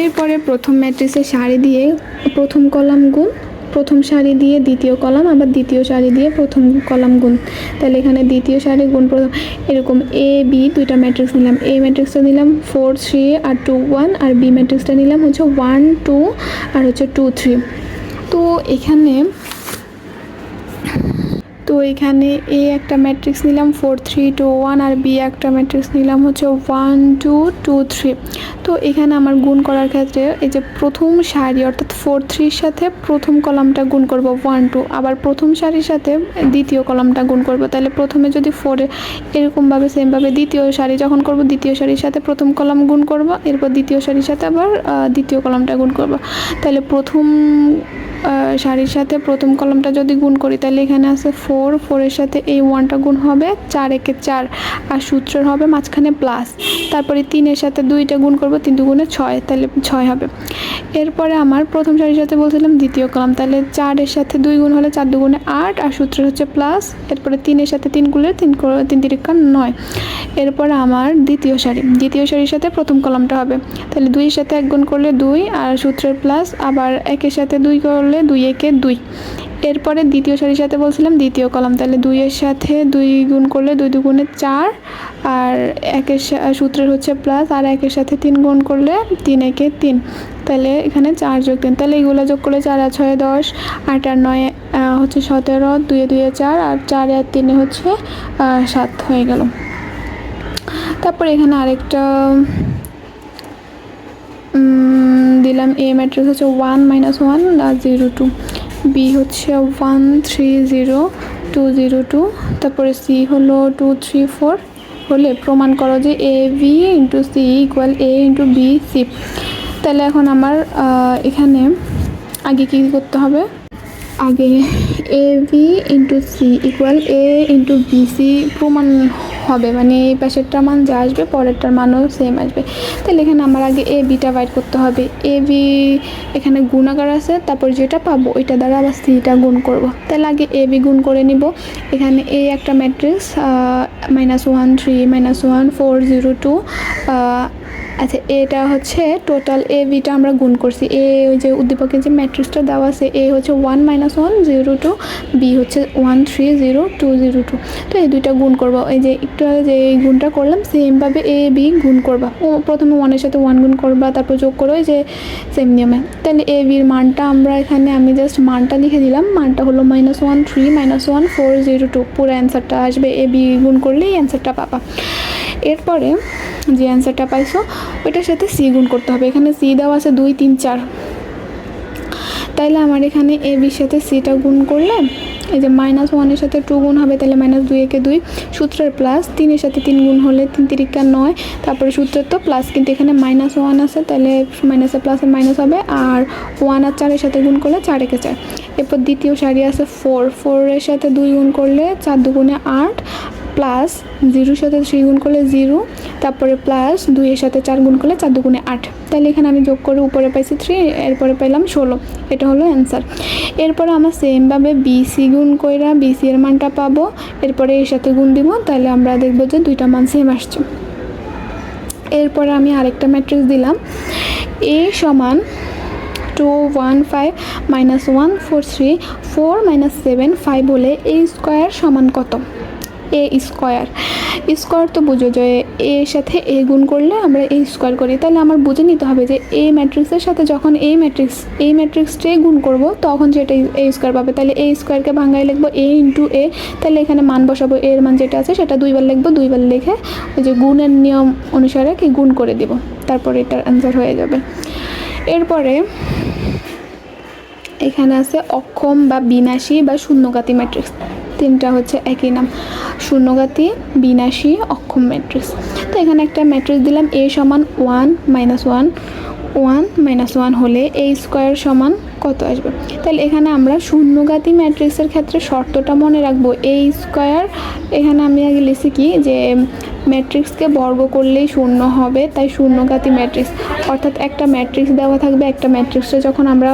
এরপরে প্রথম ম্যাট্রিক্সে সারি দিয়ে প্রথম কলাম গুণ, প্রথম সারি দিয়ে দ্বিতীয় কলাম, আবার দ্বিতীয় সারি দিয়ে প্রথম কলাম গুণ। তাহলে এখানে দ্বিতীয় সারি গুণ প্রথম, এরকম এ বি দুইটা ম্যাট্রিক্স নিলাম। এ ম্যাট্রিক্সটা নিলাম ফোর থ্রি আর টু ওয়ান আর বি ম্যাট্রিক্সটা নিলাম হচ্ছে ওয়ান টু আর হচ্ছে টু থ্রি তো এখানে তো এখানে এ একটা ম্যাট্রিক্স নিলাম ফোর থ্রি টু ওয়ান আর বি একটা ম্যাট্রিক্স নিলাম হচ্ছে ওয়ান টু টু থ্রি তো এখানে আমার গুণ করার ক্ষেত্রে এই যে প্রথম সারি, অর্থাৎ ফোর থ্রির সাথে প্রথম কলামটা গুণ করব ওয়ান টু আবার প্রথম সারির সাথে দ্বিতীয় কলামটা গুণ করব। তাহলে প্রথমে যদি ফোরে এরকমভাবে সেমভাবে দ্বিতীয় সারি যখন করব, দ্বিতীয় সারির সাথে প্রথম কলাম গুণ করব, এরপর দ্বিতীয় সারির সাথে আবার দ্বিতীয় কলামটা গুণ করব। তাহলে প্রথম সারির সাথে প্রথম কলমটা যদি গুণ করি, তাহলে এখানে আছে ফোর ফোরের সাথে এই ওয়ানটা গুণ হবে, চার একে চার, আর সূত্রের হবে মাঝখানে প্লাস তারপরে তিনের সাথে দুইটা গুণ করব, তিন দুগুণে ছয়, তাহলে ছয় হবে। এরপরে আমার প্রথম সারির সাথে বলছিলাম দ্বিতীয় কলাম, তাহলে চারের সাথে দুই গুণ হলে চার দুগুণে আট, আর সূত্রের হচ্ছে প্লাস এরপরে তিনের সাথে তিন গুণলে তিন তিন তিরিকা নয়। এরপরে আমার দ্বিতীয় সারি, দ্বিতীয় সারির সাথে প্রথম কলামটা হবে। তাহলে দুইয়ের সাথে এক গুণ করলে দুই, আর সূত্রের প্লাস আবার একের সাথে দুই করলে দুই, একে দুই। এরপরে দ্বিতীয় সারির সাথে বলছিলাম, দ্বিতীয় কলাম। তাহলে দুইয়ের সাথে দুই গুণ করলে দুই দুগুণে চার, আর একের সূত্রের হচ্ছে প্লাস আর একের সাথে তিন গুণ করলে তিন একে তিন। তাহলে এখানে চার যোগ তিন। তাহলে এইগুলো যোগ করলে চার, আর ছয় দশ, আট, আর নয় হচ্ছে সতেরো, দুয়ে দুয়ে চার, আর চার আর তিনে হচ্ছে সাত হয়ে গেল। তারপর এখানে আরেকটা দিলাম, এ ম্যাট্রিক্স হচ্ছে ওয়ান মাইনাস ওয়ান আর জিরো টু বি হচ্ছে one three zero two zero two, তারপরে সি হলো টু থ্রি ফোর, হলে প্রমাণ করো যে A B into C equal A into B C. তাহলে এখন আমার এখানে আগে কী করতে হবে? আগে A B into C equal A into B C প্রমাণ হবে। মানে এই পাশেরটার মান যা আসবে, পরেরটার মানও সেম আসবে। তাহলে এখানে আমার আগে এ বিটা বাইট করতে হবে। এ বি এখানে গুণাকার আছে, তারপর যেটা পাবো, ওইটা দ্বারা আবার সিটা গুণ করব। তাহলে আগে এ বি গুণ করে নিব। এখানে এ একটা matrix minus one three minus one four zero two আচ্ছা এটা হচ্ছে টোটাল এ বিটা আমরা গুণ করছি। এ ওই যে উদ্দীপকের যে ম্যাট্রিক্সটা দেওয়া আছে এ হচ্ছে one minus one zero two B হচ্ছে one three zero two zero two তো এই দুইটা গুণ করব। এই যে একটু যে এই গুণটা করলাম সেমভাবে এ বি গুণ করবা। ও, প্রথমে ওয়ানের সাথে ওয়ান গুণ করবা, তারপর যোগ করো ওই যে সেম নিয়মে। তাহলে এ বির মানটা আমরা এখানে আমি জাস্ট মানটা লিখে দিলাম। মানটা হলো minus one three minus one four zero two পুরো অ্যান্সারটা আসবে। এ বি গুণ করলেই অ্যান্সারটা পাবা। এরপরে যে অ্যান্সারটা পাইছো, ওইটার সাথে সি গুণ করতে হবে। এখানে সি দেওয়া আছে দুই, তিন, চার। তাইলে আমার এখানে এ বির সাথে সিটা গুণ করলে, এই যে মাইনাস ওয়ানের সাথে টু গুণ হবে তাহলে মাইনাস দুই, একে দুই। সূত্রের প্লাস তিনের সাথে তিন গুণ হলে তিন তিরিকা নয়। তারপরে সূত্রের তো প্লাস কিন্তু এখানে মাইনাস ওয়ান আছে তাহলে মাইনাসে প্লাসে মাইনাস হবে। আর ওয়ান আর চারের সাথে গুণ করলে চার একে চার। এরপর দ্বিতীয় সারি আছে ফোর ফোরের সাথে দুই গুণ করলে চার দুগুণে আট। প্লাস জিরোর সাথে থ্রি গুণ করলে জিরো, তারপরে প্লাস দুইয়ের সাথে চার গুণ করলে চার দুগুণে আট। তাহলে এখানে আমি যোগ করে উপরে পাইছি থ্রি, এরপরে পাইলাম ষোলো। এটা হলো অ্যান্সার। এরপরে আমরা সেমভাবে বিসি গুণ কইরা বিসি এর মানটা পাবো, এরপরে এর সাথে গুণ দিব, তাহলে আমরা দেখব যে দুইটা মান সেম আসছে। এরপরে আমি আরেকটা ম্যাট্রিক্স দিলাম। এ সমান two one five minus one four three four minus seven five হলে এ স্কোয়ার সমান কত? এ স্কোয়ার। স্কোয়ার তো বুঝো যে এ এর সাথে এ গুণ করলে আমরা এ স্কোয়ার করি। তাহলে আমার বুঝে নিতে হবে যে এ ম্যাট্রিক্সের সাথে যখন এই ম্যাট্রিক্স এই ম্যাট্রিক্সটাই গুণ করব, তখন সেটা এ স্কোয়ার পাবে। তাহলে এ স্কোয়ারকে ভাঙায় লিখব এ ইন্টু এ। তাহলে এখানে মান বসাবো এর মান যেটা আছে সেটা দুইবার লিখব, দুইবার লিখে ওই যে গুণের নিয়ম অনুসারে কি গুণ করে দেব। তারপর এটার অ্যান্সার হয়ে যাবে। এরপরে এখানে আছে অক্ষম বা বিনাশী বা শূন্যগাতি ম্যাট্রিক্স তিনটা হচ্ছে একই নাম। শূন্যগাতি, বিনাশী, অক্ষম ম্যাট্রিক্স তো এখানে একটা ম্যাট্রিক্স দিলাম, এ সমান one minus one one minus one হলে এ স্কোয়ার সমান কত আসবে? তাহলে এখানে আমরা শূন্যঘাতী ম্যাট্রিক্সের ক্ষেত্রে শর্তটা মনে রাখব। এ স্কোয়ার এখানে আমি আগে লিখছি কি যে ম্যাট্রিক্সকে বর্গ করলেই শূন্য হবে, তাই শূন্যঘাতী ম্যাট্রিক্স অর্থাৎ একটা ম্যাট্রিক্স দেওয়া থাকবে, একটা ম্যাট্রিক্সে যখন আমরা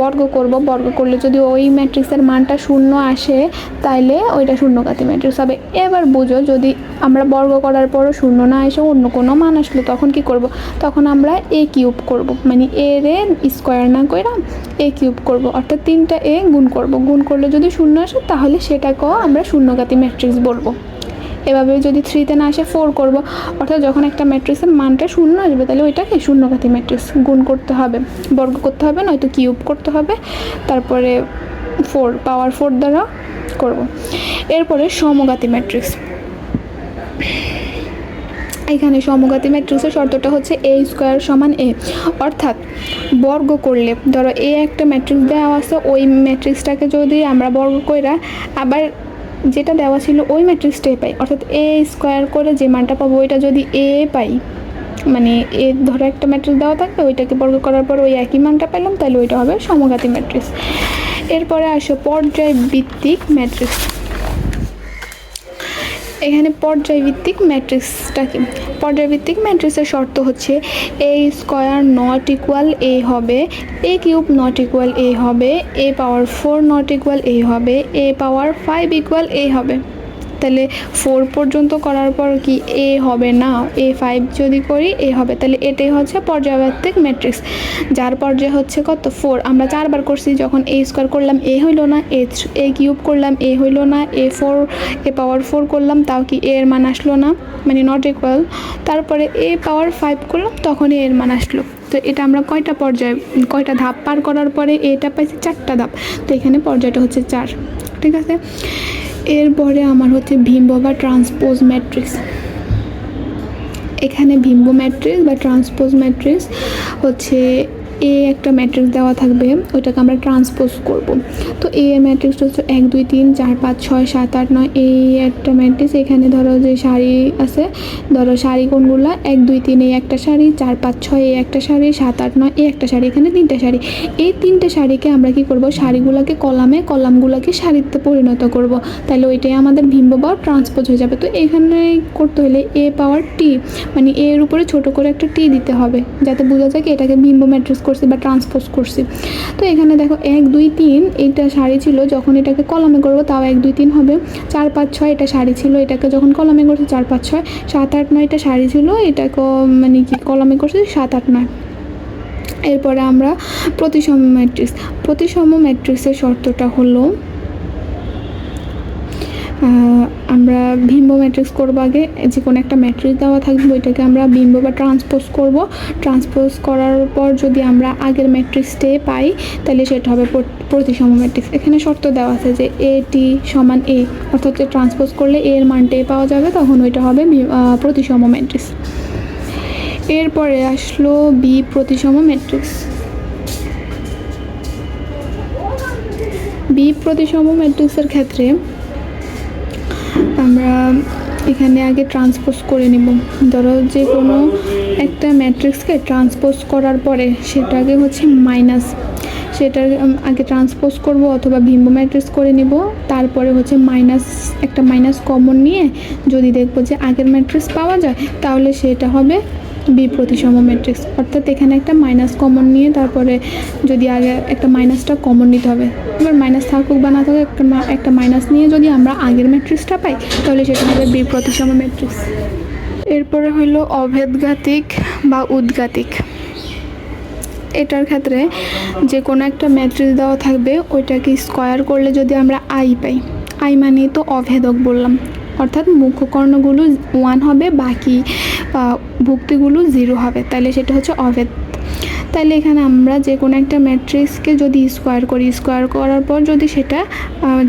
বর্গ করব, বর্গ করলে যদি ওই ম্যাট্রিক্সের মানটা শূন্য আসে, তাইলে ওইটা শূন্যঘাতী ম্যাট্রিক্স হবে। এবার বুঝো, যদি আমরা বর্গ করার পরও শূন্য না এসে অন্য কোনো মান আসলো, তখন কি করব? তখন আমরা এ কিউব করব মানে এ রে স্কোয়ার না কইরা এ কিউব করব। অর্থাৎ তিনটা এ গুণ করব। গুণ করলে যদি শূন্য আসে, তাহলে সেটাকেও আমরা শূন্যঘাতী ম্যাট্রিক্স বলব। এভাবে যদি থ্রিতে না আসে ফোর করব, অর্থাৎ যখন একটা ম্যাট্রিক্সের মানটা শূন্য আসবে, তাহলে ওইটাকে শূন্যঘাতী ম্যাট্রিক্স গুণ করতে হবে। বর্গ করতে হবে, নয়তো কিউব করতে হবে। তারপরে ফোর পাওয়ার ফোর দ্বারা করব। এরপরে সমঘাতী ম্যাট্রিক্স এখানে সমঘাতী ম্যাট্রিক্সের শর্তটা হচ্ছে এ স্কোয়ার সমান এ অর্থাৎ বর্গ করলে, ধরো এ একটা ম্যাট্রিক্স দেওয়া আছে, ওই ম্যাট্রিক্সটাকে যদি আমরা বর্গ কইরা আবার যেটা দেওয়া ছিল ওই ম্যাট্রিক্সটাই পাই। অর্থাৎ এ স্কোয়ার করে যে মানটা পাবো, ওইটা যদি এ পাই মানে এ ধরো একটা ম্যাট্রিক্স দেওয়া থাকবে, ওইটাকে বর্গ করার পর ওই একই মানটা পেলাম, তাহলে ওইটা হবে সমঘাতী ম্যাট্রিক্স এরপরে আসো পর্যায় ভিত্তিক ম্যাট্রিক্স এখানে পর্যায়ভিত্তিক ম্যাট্রিক্সটা কি? পর্যায়ভিত্তিক ম্যাট্রিক্সের শর্ত হচ্ছে A square not equal A হবে A cube not equal A হবে A power four not equal A হবে A power five equal A হবে। তাহলে ফোর পর্যন্ত করার পর কি এ হবে না? এ ফাইভ যদি করি এ হবে। তাহলে এটাই হচ্ছে পর্যায়ভিত্তিক ম্যাট্রিক্স যার পর্যায় হচ্ছে কত? ফোর আমরা চারবার করছি, যখন এ স্কোয়ার করলাম এ হইল না এ এ কিউব করলাম এ হইল না এ ফোর এ পাওয়ার ফোর করলাম, তাও কি এ এর মান আসলো না? মানে নট ইকুয়াল তারপরে এ পাওয়ার ফাইভ করলাম, তখনই এর মান আসলো। তো এটা আমরা কয়টা পর্যায় কয়টা ধাপ পার করার পরে এটা পাইছি চারটা ধাপ। তো এখানে পর্যায়টা হচ্ছে চার। ঠিক আছে? এরপরে আমার হচ্ছে ভিম্বো বা ট্রান্সপোজ ম্যাট্রিক্স। এখানে ভিম্বো ম্যাট্রিক্স বা ট্রান্সপোজ ম্যাট্রিক্স হচ্ছে এ একটা ম্যাট্রিক্স দেওয়া থাকবে, ওইটাকে আমরা ট্রান্সপোজ করব। তো এ ম্যাট্রিক্সটা হচ্ছে এক, দুই, তিন, চার, পাঁচ, ছয়, সাত, আট, নয়, এই একটা ম্যাট্রিক্স এখানে ধরো যে শাড়ি আছে, ধরো শাড়ি কোনগুলো, এক, দুই, তিন, এই একটা শাড়ি চার, পাঁচ, ছয়, এই একটা শাড়ি সাত, আট, নয়, এই একটা শাড়ি এখানে তিনটা শাড়ি এই তিনটে শাড়িকে আমরা কি করব? শাড়িগুলোকে কলামে, কলামগুলোকে শাড়িতে পরিণত করব। তাহলে ওইটাই আমাদের ভিম্ব বা ট্রান্সপোজ হয়ে যাবে। তো এখানে করতে হলে এ পাওয়ার টি মানে এর উপরে ছোট করে একটা টি দিতে হবে, যাতে বোঝা যায় কি এটাকে ভিম্ব ম্যাট্রিক্স করছি বা ট্রান্সপোজ করছি। তো এখানে দেখো এক, দুই, তিন এটা শাড়ি ছিল, যখন এটাকে কলমে করব তাও এক, দুই, তিন হবে। চার, পাঁচ, ছয় এটা শাড়ি ছিল, এটাকে যখন কলমে করছি চার, পাঁচ, ছয়, সাত, আট নয়টা শাড়ি ছিল, এটাকে মানে কি কলমে করছি সাত, আট, নয়। এরপরে আমরা প্রতিসম ম্যাট্রিক্স প্রতিসম ম্যাট্রিক্সের শর্তটা হলো আমরা ভিম্বো ম্যাট্রিক্স করব আগে। যে কোনো একটা ম্যাট্রিক্স দেওয়া থাকবে, ওইটাকে আমরা ভিম্বো বা ট্রান্সপোজ করব। ট্রান্সপোজ করার পর যদি আমরা আগের ম্যাট্রিক্সটে পাই, তাহলে সেটা হবে প্রতিসম ম্যাট্রিক্স এখানে শর্ত দেওয়া আছে যে এ টি সমান এ অর্থাৎ ট্রান্সপোজ করলে এর মানটা পাওয়া যাবে, তখন ওইটা হবে প্রতিসম ম্যাট্রিক্স এরপরে আসলো বি প্রতিসম ম্যাট্রিক্স বি প্রতিসম ম্যাট্রিক্সের ক্ষেত্রে আমরা এখানে আগে ট্রান্সপোজ করে নেব। ধরো যে কোনো একটা ম্যাট্রিক্সকে ট্রান্সপোজ করার পরে সেটাকে হচ্ছে মাইনাস সেটা আগে ট্রান্সপোজ করব অথবা ভিম্ব ম্যাট্রিক্স করে নিব। তারপরে হচ্ছে মাইনাস একটা মাইনাস কমন নিয়ে যদি দেখব যে আগের ম্যাট্রিক্স পাওয়া যায়, তাহলে সেটা হবে বি প্রতিসম ম্যাট্রিক্স অর্থাৎ এখানে একটা মাইনাস কমন নিয়ে তারপরে যদি আগে একটা মাইনাসটা কমন নিতে হবে, এবার মাইনাস থাকুক বা না থাকুক, একটা একটা মাইনাস নিয়ে যদি আমরা আগের ম্যাট্রিক্সটা পাই, তাহলে সেটা হবে বি প্রতিসম ম্যাট্রিক্স এরপরে হইল অভেদঘাতিক বা উদ্ঘাতিক। এটার ক্ষেত্রে যে কোনো একটা ম্যাট্রিক্স দেওয়া থাকবে, ওইটাকে স্কোয়ার করলে যদি আমরা আই পাই আই মানে তো অভেদক বললাম। অর্থাৎ মুখ্য কর্ণগুলো ওয়ান হবে, বাকি ভুক্তিগুলো জিরো হবে। তাহলে সেটা হচ্ছে অভেদ। তাহলে এখানে আমরা যে কোনো একটা ম্যাট্রিক্সকে যদি স্কোয়ার করি স্কোয়ার করার পর যদি সেটা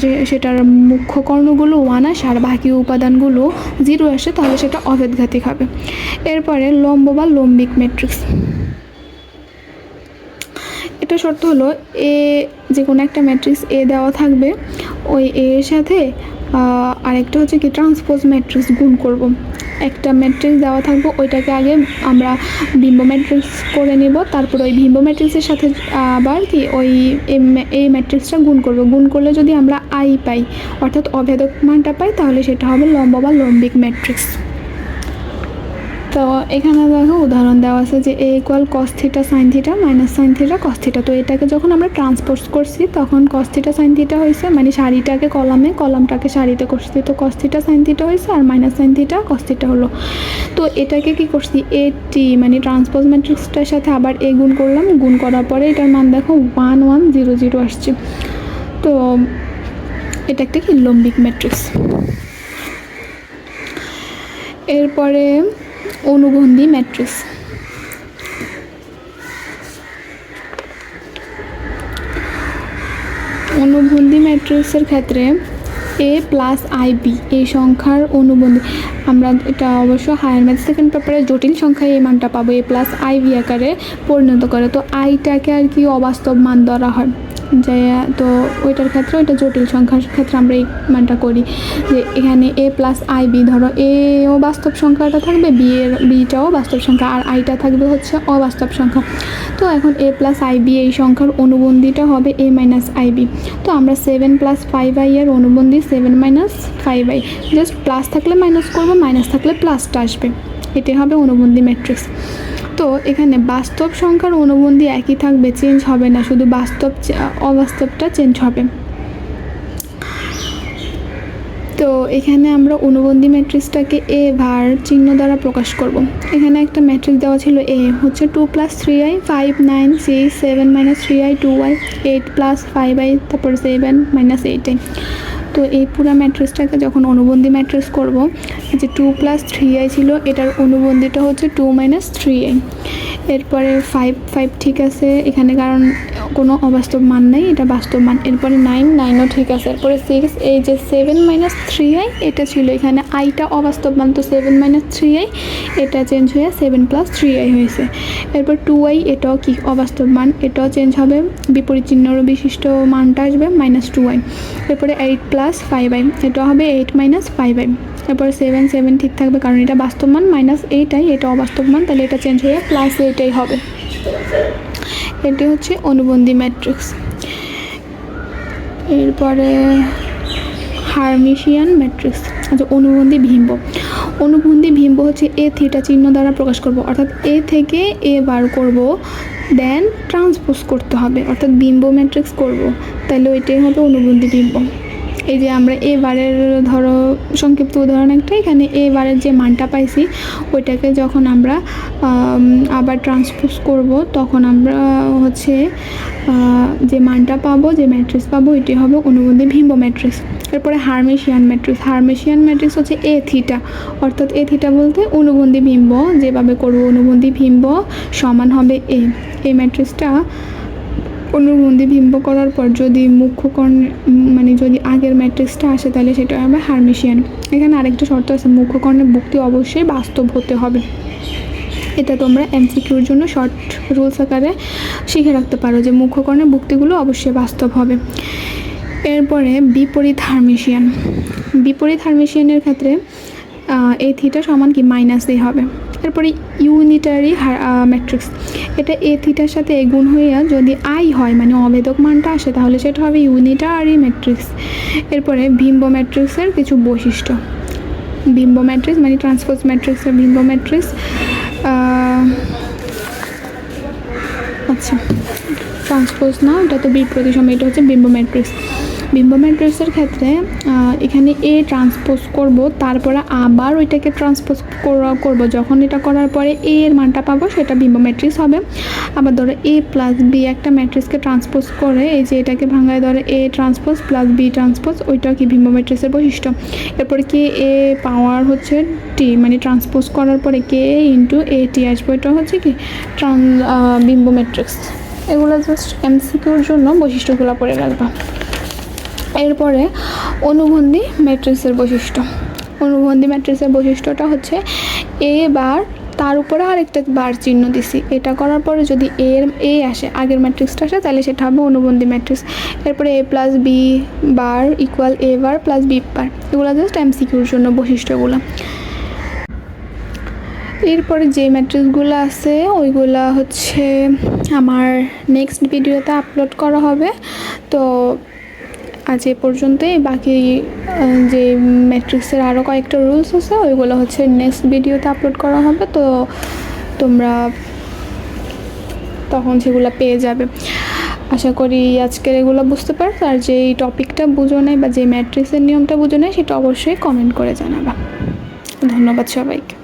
যে সেটার মুখ্য কর্ণগুলো ওয়ান আসে আর বাকি উপাদানগুলো জিরো আসে, তাহলে সেটা অভেদঘাতিক হবে। এরপরে লম্ব বা লম্বিক ম্যাট্রিক্স এটা শর্ত হলো, এ যে কোনো একটা ম্যাট্রিক্স এ দেওয়া থাকবে, ওই এ এর সাথে আরেকটা হচ্ছে কি ট্রান্সপোজ ম্যাট্রিক্স গুণ করব। একটা ম্যাট্রিক্স দেওয়া থাকব, ওইটাকে আগে আমরা বিম্ব ম্যাট্রিক্স করে নেব, তারপর ওই বিম্ব ম্যাট্রিক্সের সাথে আবার কি, ওই এই ম্যাট্রিক্সটা গুণ করব। গুণ করলে যদি আমরা আই পাই, অর্থাৎ অভেদক মানটা পাই, তাহলে সেটা হবে লম্ব বা লম্বিক ম্যাট্রিক্স তো এখানে দেখো উদাহরণ দেওয়া আছে যে A equal cos theta sine theta minus sine theta cos theta তো এটাকে যখন আমরা ট্রান্সপোজ করছি, তখন কস থিটা সাইন থিটা হয়েছে মানে শাড়িটাকে কলামে, কলামটাকে শাড়িতে করছি। তো কস থিটা সাইন থিটা হয়েছে আর minus sine theta cos theta হলো। তো এটাকে কি করছি? এ টি মানে ট্রান্সপোজ ম্যাট্রিক্সটার সাথে আবার এ গুণ করলাম। গুণ করার পরে এটার মান দেখো ওয়ান ওয়ান জিরো জিরো আসছে। তো এটা একটা কি লম্বিক ম্যাট্রিক্স এরপরে অনুবন্ধী ম্যাট্রিক্স অনুবন্ধী ম্যাট্রিক্সের ক্ষেত্রে এ প্লাস আই বি এই সংখ্যার অনুবন্ধী। আমরা এটা অবশ্য হায়ার ম্যাথ সেকেন্ড পেপারে জটিল সংখ্যায় এই মানটা পাবো। এ প্লাস আই বি আকারে পরিণত করে। তো আইটাকে আর কি অবাস্তব মান ধরা হয়। যে তো ওইটার ক্ষেত্রে ওইটা জটিল সংখ্যার ক্ষেত্রে আমরা এই মানটা করি যে এখানে এ প্লাস আই বি ধরো এও বাস্তব সংখ্যাটা থাকবে বি এর বিটাও বাস্তব সংখ্যা, আর আইটা থাকবে হচ্ছে অবাস্তব সংখ্যা। তো এখন এ প্লাস আই বি এই সংখ্যার অনুবন্ধীটা হবে এ মাইনাস আই বি তো আমরা সেভেন প্লাস ফাইভ আই এর অনুবন্ধী seven minus five I just plus থাকলে মাইনাস করব মাইনাস থাকলে প্লাসটা আসবে। এটাই হবে অনুবন্ধী ম্যাট্রিক্স তো এখানে বাস্তব সংখ্যার অনুবন্ধী একই থাকবে চেঞ্জ হবে না, শুধু বাস্তব অবাস্তবটা চেঞ্জ হবে। তো এখানে আমরা অনুবন্ধী ম্যাট্রিক্সটাকে এ ভার চিহ্ন দ্বারা প্রকাশ করব। এখানে একটা ম্যাট্রিক্স দেওয়া ছিল এ হচ্ছে two plus three I five nine six seven minus three I two I eight plus five I তারপর সেভেন মাইনাস এইট আই তো এই পুরো ম্যাট্রেসটাকে যখন অনুবন্ধী ম্যাট্রেস করব, যে টু প্লাস থ্রি আই ছিল, এটার অনুবন্ধীটা হচ্ছে টু মাইনাস থ্রি আই এরপরে ফাইভ ফাইভ ঠিক আছে। এখানে কারণ কোনো অবাস্তব মান নেই, এটা বাস্তব মান। এরপরে নাইন নাইনও ঠিক আছে। এরপরে সিক্স এই যে সেভেন মাইনাস থ্রি আই এটা ছিল এখানে আইটা অবাস্তব মান, তো সেভেন মাইনাস থ্রি আই এটা চেঞ্জ হয়ে সেভেন প্লাস থ্রি আই হয়েছে। এরপর টু আই এটাও কি অবাস্তব মান? এটাও চেঞ্জ হবে। বিপরীত চিহ্নর বিশিষ্ট মানটা আসবে মাইনাস টু আই এরপরে এইট প্লাস ফাইভ আই এটা হবে এইট মাইনাস ফাইভ আই এরপরে সেভেন সেভেন ঠিক থাকবে, কারণ এটা বাস্তব মান মাইনাস এইটাই এটা অবাস্তব মান, তাহলে এটা চেঞ্জ হয়ে প্লাস এইটাই হবে। এটি হচ্ছে অনুবন্ধী ম্যাট্রিক্স এরপরে হারমিশিয়ান ম্যাট্রিক্স আচ্ছা অনুবন্ধী ভিম্ব। অনুবন্ধী ভিম্ব হচ্ছে এ থিটা চিহ্ন দ্বারা প্রকাশ করব, অর্থাৎ এ থেকে এ বার করব দেন ট্রান্সপোজ করতে হবে, অর্থাৎ বিম্ব ম্যাট্রিক্স করব, তাহলে ওইটাই হবে অনুবন্ধী বিম্ব এই যে আমরা এ বারের, ধরো, সংক্ষিপ্ত উদাহরণ একটা, এখানে এ বারের যে মানটা পাইছি, ওইটাকে যখন আমরা আবার ট্রান্সপোজ করব, তখন আমরা হচ্ছে যে মানটা পাবো, যে ম্যাট্রিক্স পাবো এটি হবে অনুবন্ধী ভিম্ব ম্যাট্রিক্স এরপরে হারমেশিয়ান ম্যাট্রিক্স হারমেশিয়ান ম্যাট্রিক্স হচ্ছে এ থিটা অর্থাৎ এ থিটা বলতে অনুবন্ধী ভিম্ব, যেভাবে করব অনুবন্ধী ভিম্ব সমান হবে এ এই ম্যাট্রিক্সটা অনুবন্ধী বিম্ব করার পর যদি মুখ্য কর্ণ মানে যদি আগের ম্যাট্রিক্সটা আসে তাহলে সেটা হবে হারমিশিয়ান। এখানে আরেকটা শর্ত আছে মুখ্য কর্ণের বুক্তি অবশ্যই বাস্তব হতে হবে। এটা তোমরা এমসিকিউর জন্য শর্ট রুলস আকারে শিখে রাখতে পারো যে মুখ্য কর্ণের বুক্তিগুলো অবশ্যই বাস্তব হবে। এরপরে বিপরীত হারমিশিয়ান। বিপরীত হারমিশিয়ানের ক্ষেত্রে এই থিটা সমান কি? মাইনাস এ হবে। এরপরে ইউনিটারি ম্যাট্রিক্স এটা এ থিটার সাথে এ গুণ হইয়া যদি আই হয় মানে অবেদক মানটা আসে, তাহলে সেটা হবে ইউনিটারি ম্যাট্রিক্স এরপরে বিম্ব ম্যাট্রিক্সের কিছু বৈশিষ্ট্য। বিম্ব ম্যাট্রিক্স মানে ট্রান্সপোজ ম্যাট্রিক্সের বিম্ব ম্যাট্রিক্স আচ্ছা ট্রান্সপোজ না এটা তো বিপ্রতিসম এটা হচ্ছে বিম্ব ম্যাট্রিক্স বিম্ব ম্যাট্রিক্সের ক্ষেত্রে এখানে এ ট্রান্সপোজ করব, তারপরে আবার ওইটাকে ট্রান্সপোজ করব। যখন এটা করার পরে এ এর মানটা পাবো, সেটা বিম্ব ম্যাট্রিক্স হবে। আবার ধরো এ প্লাস বি একটা ম্যাট্রিক্সকে ট্রান্সপোজ করে, এই যে এটাকে ভাঙায় ধরে A transpose plus B transpose ওইটা কি বিম্ব ম্যাট্রিক্সের বৈশিষ্ট্য? এরপরে কে এ পাওয়ার হচ্ছে টি মানে ট্রান্সপোজ করার পরে কে ইন্টু এ টি আসবে এটা হচ্ছে কি? ট্রান বিম্ব ম্যাট্রিক্স এগুলো জাস্ট এমসিকিউর জন্য বৈশিষ্ট্যগুলো পড়ে রাখবা। এরপরে অনুবন্ধী ম্যাট্রিক্সের বৈশিষ্ট্য। অনুবন্ধী ম্যাট্রিক্সের বৈশিষ্ট্যটা হচ্ছে এ বার, তার উপরে আরেকটা বার চিহ্ন দিছি। এটা করার পরে যদি এর, এ আসে, আগের ম্যাট্রিক্সটা আসে, তাহলে সেটা হবে অনুবন্ধী ম্যাট্রিক্স। এরপরে A plus B bar equal A bar plus B bar. এগুলো জাস্ট এমসিকিউর জন্য বৈশিষ্ট্যগুলো। এরপরে যে ম্যাট্রিক্সগুলো আছে, ওইগুলা হচ্ছে আমার নেক্সট ভিডিওতে আপলোড করা হবে। তো আজ এ পর্যন্তই। বাকি যে ম্যাট্রিক্সের আরও কয়েকটা রুলস আছে, ওইগুলো হচ্ছে নেক্সট ভিডিওতে আপলোড করা হবে। তো তোমরা তখন সেগুলো পেয়ে যাবে। আশা করি আজকের এগুলো বুঝতে পারছ। আর যেই টপিকটা বুঝো নাই বা যে ম্যাট্রিক্সের নিয়মটা বুঝো নাই, সেটা অবশ্যই কমেন্ট করে জানাবা। ধন্যবাদ সবাইকে।